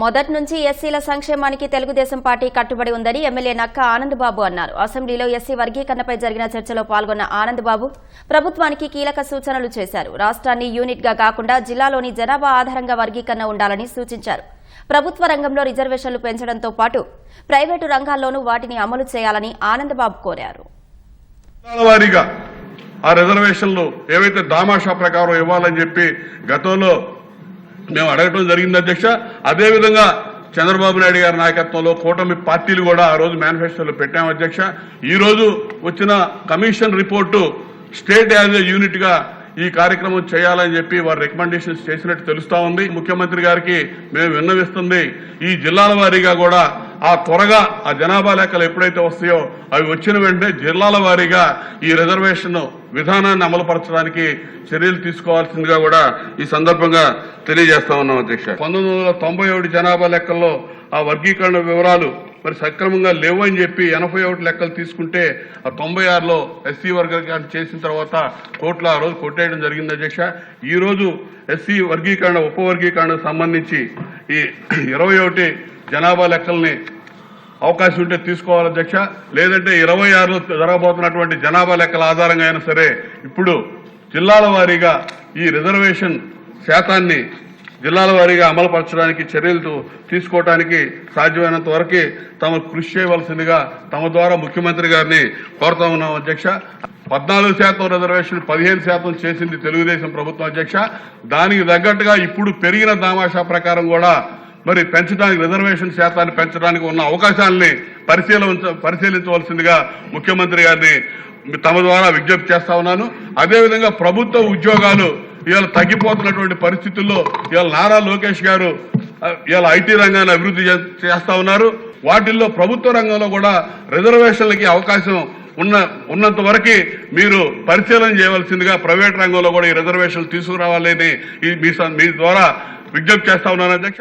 మొదటి నుంచి ఎస్సీల సంక్షేమానికి తెలుగుదేశం పార్టీ కట్టుబడి ఉందని ఎమ్మెల్యే నక్క ఆనందబాబు అన్నారు. అసెంబ్లీలో ఎస్సీ వర్గీకరణపై జరిగిన చర్చలో పాల్గొన్న ఆనందబాబు ప్రభుత్వానికి కీలక సూచనలు చేశారు. రాష్ట్రాన్ని యూనిట్గా కాకుండా జిల్లాలోని జనాభా ఆధారంగా వర్గీకరణ ఉండాలని సూచించారు. ప్రభుత్వ రంగంలో రిజర్వేషన్లు పెంచడంతో పాటు ప్రైవేటు రంగాల్లోనూ వాటిని అమలు చేయాలని ఆనందబాబు కోరారు. ఆ రిజర్వేషన్లు ఏవైతే దామాషా ప్రకారం ఇవ్వాలని చెప్పి గతంలో మేము అడగటం జరిగింది అధ్యక్ష. అదేవిధంగా చంద్రబాబు నాయుడు గారి నాయకత్వంలో కూటమి పార్టీలు కూడా ఆ రోజు మేనిఫెస్టోలో పెట్టాము అధ్యక్ష. ఈ రోజు వచ్చిన commission report state as a యూనిట్గా ఈ కార్యక్రమం చేయాలని చెప్పి వారు రికమెండేషన్స్ చేసినట్టు తెలుస్తా ఉంది. ముఖ్యమంత్రి గారికి మేము విన్నవిస్తుంది. ఈ జిల్లాల వారీగా కూడా ఆ త్వరగా ఆ జనాభా లెక్కలు ఎప్పుడైతే వస్తాయో అవి వచ్చిన వెంటనే జిల్లాల వారీగా ఈ రిజర్వేషన్ విధానాన్ని అమలుపరచడానికి చర్యలు తీసుకోవాల్సిందిగా కూడా ఈ సందర్భంగా తెలియజేస్తా ఉన్నాం అధ్యక్ష. పంతొమ్మిది వందల తొంభై జనాభా లెక్కల్లో ఆ వర్గీకరణ వివరాలు మరి సక్రమంగా లేవు అని చెప్పి ఎనభై ఒకటి లెక్కలు తీసుకుంటే ఆ తొంభై ఆరులో ఎస్సీ వర్గీకరణ చేసిన తర్వాత కోర్టులో ఆ రోజు కొట్టేయడం జరిగింది అధ్యక్ష. ఈ రోజు ఎస్సీ వర్గీకరణ ఉపవర్గీకరణకు సంబంధించి ఈ ఇరవై ఒకటి జనాభా లెక్కల్ని అవకాశం ఉంటే తీసుకోవాలి అధ్యక్ష. లేదంటే ఇరవై ఆరులో జరగబోతున్నటువంటి జనాభా లెక్కల ఆధారంగా అయినా సరే ఇప్పుడు జిల్లాల వారీగా ఈ రిజర్వేషన్ శాతాన్ని జిల్లాల వారీగా అమలుపరచడానికి చర్యలు తీసుకోవడానికి సాధ్యమైనంత వరకు తమ కృషి చేయవలసిందిగా తమ ద్వారా ముఖ్యమంత్రి గారిని కోరుతా ఉన్నాం అధ్యక్ష. పద్నాలుగు శాతం రిజర్వేషన్ పదిహేను శాతం చేసింది తెలుగుదేశం ప్రభుత్వం అధ్యక్ష. దానికి తగ్గట్టుగా ఇప్పుడు పెరిగిన దామాషా ప్రకారం కూడా మరి పెంచడానికి రిజర్వేషన్ శాతాన్ని పెంచడానికి ఉన్న అవకాశాలని పరిశీలించ పరిశీలించవలసిందిగా ముఖ్యమంత్రి గారిని తమ ద్వారా విజ్ఞప్తి చేస్తా ఉన్నాను. అదేవిధంగా ప్రభుత్వ ఉద్యోగాలు ఇవాళ తగ్గిపోతున్నటువంటి పరిస్థితుల్లో ఇవాళ నారా లోకేష్ గారు ఇవాళ ఐటీ రంగాన్ని అభివృద్ధి చే- చేస్తా ఉన్నారు. వాటిల్లో ప్రభుత్వ రంగంలో కూడా రిజర్వేషన్లకి అవకాశం ఉన్న ఉన్నంత వరకు మీరు పరిశీలన చేయవలసిందిగా ప్రైవేట్ రంగంలో కూడా ఈ రిజర్వేషన్లు తీసుకురావాలని ఈ మీ స- మీ ద్వారా విజ్ఞప్తి చేస్తా ఉన్నాను. అధ్యక్ష